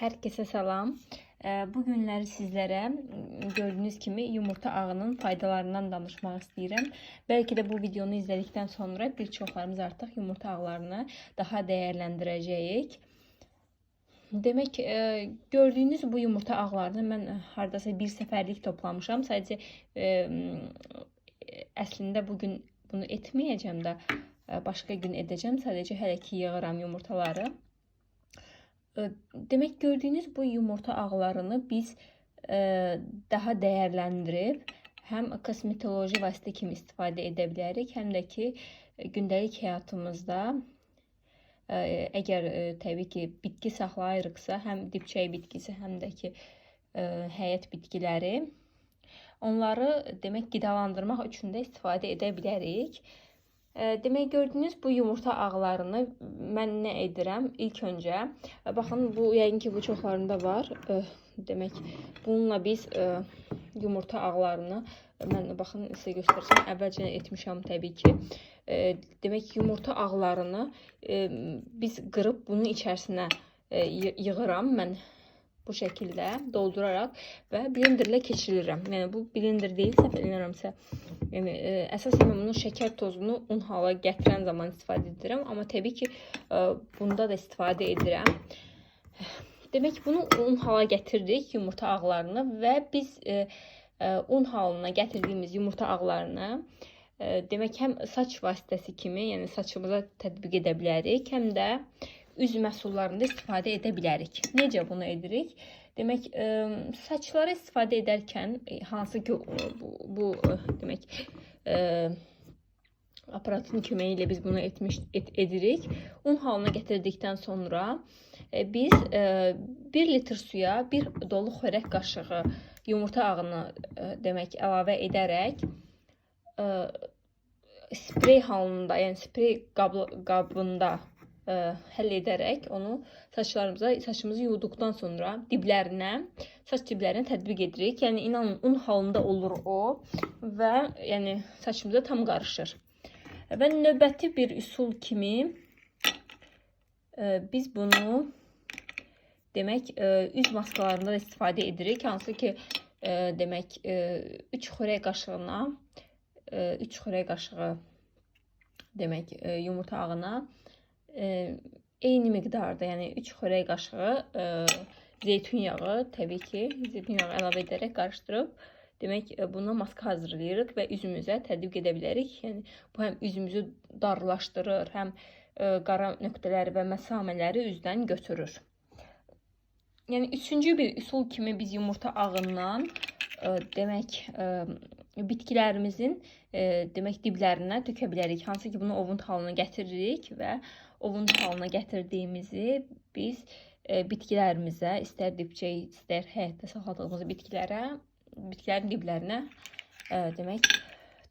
Herkese salam. Ee, Bu günləri sizlərə m, gördüyünüz kimi yumurta ağının faydalarından danışmaq istəyirəm. Bəlkə də bu videonu izlədikdən sonra bir çoxlarımız artıq yumurta ağlarını daha dəyərləndirəcəyik. Demək, e, gördüyünüz bu yumurta ağlarını mən hardasa bir səfərlik toplamışam. Sadəcə m, əslində bu gün bunu etməyəcəm də başqa gün edəcəm. Sadəcə hələ ki yığıram yumurtaları. E, Demək gördüyünüz bu yumurta ağlarını biz e, daha dəyərləndirib həm kosmetoloji vasitə kimi istifadə edə bilərik, həm də ki gündəlik həyatımızda e, əgər e, təbii ki bitki saxlayırıqsa, həm dibçək bitkisi, həm də ki həyət bitkiləri onları demək qidalandırmaq üçün də istifadə edə bilərik. E, Demək gördüyünüz bu yumurta ağlarını mən nə edirəm? İlk öncə e, baxın bu yəqin ki bu çoxlarında var. E, Demək bununla biz e, yumurta ağlarını mən baxın sizə göstərsəm əvvəlcə etmişəm təbii ki. E, Demək yumurta ağlarını e, biz qırıb bunun içərisinə e, yı- yığıram mən bu şəkildə dolduraraq və blenderlə keçirirəm. Yəni bu blender deyil, səhv eləmirəmsə. Yəni e, mən bunun şəkər tozunu un hala gətirən zaman istifadə edirəm, amma təbii ki e, bunda da istifadə edirəm. Demək bunu un hala gətirdik yumurta ağlarını və biz e, e, un halına gətirdiyimiz yumurta ağlarını e, demək həm saç vasitəsi kimi, yəni saçımıza tətbiq edə bilərik, həm də üz məhsullarında istifadə edə bilərik. Necə bunu edirik? Demək, ə, saçlara istifadə edərkən e, hansı ki o- bu, bu demək ə, aparatın köməyi ilə biz bunu etmiş et, edirik. Un halına gətirdikdən sonra e, biz e, 1 litr suya 1 dolu xörək qaşığı yumurta ağını e, demək əlavə edərək e, sprey halında, yəni sprey qablı, qabında ə, həll edərək onu saçlarımıza, saçımızı yuduqdan sonra diblərinə, saç diblərinə tətbiq edirik. Yəni inanın un halında olur o və yəni saçımıza tam qarışır. Və növbəti bir üsul kimi ə, biz bunu demək ə, üz maskalarında da istifadə edirik. Hansı ki ə, demək 3 xörək qaşığına 3 xörək qaşığı demək ə, yumurta ağına e, eyni miqdarda, yəni 3 xörək qaşığı zeytun yağı, təbii ki, zeytun yağı əlavə edərək qarışdırıb demək e, buna maska hazırlayırıq və üzümüzə tətbiq edə bilərik. Yəni bu həm üzümüzü darlaşdırır, həm e, qara nöqtələri və məsamələri üzdən götürür. Yəni üçüncü bir üsul kimi biz yumurta ağından e, demək e, bitkilərimizin e, demək diblərinə tökə bilərik. Hansı ki bunu ovun halına gətiririk və ovun halına gətirdiyimizi biz e, bitkilərimizə, istər dibçək, istər həyətdə saxladığımız bitkilərə, bitkilərin diblərinə e, demək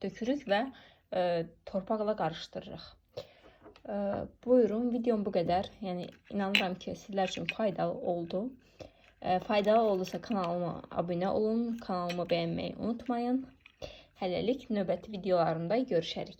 tökürük və e, torpaqla qarışdırırıq. E, buyurun, videom bu qədər. Yəni inanıram ki, sizlər üçün faydalı oldu. E, faydalı oldusa kanalıma abunə olun, kanalımı bəyənməyi unutmayın. Hələlik növbəti videolarımda görüşərik.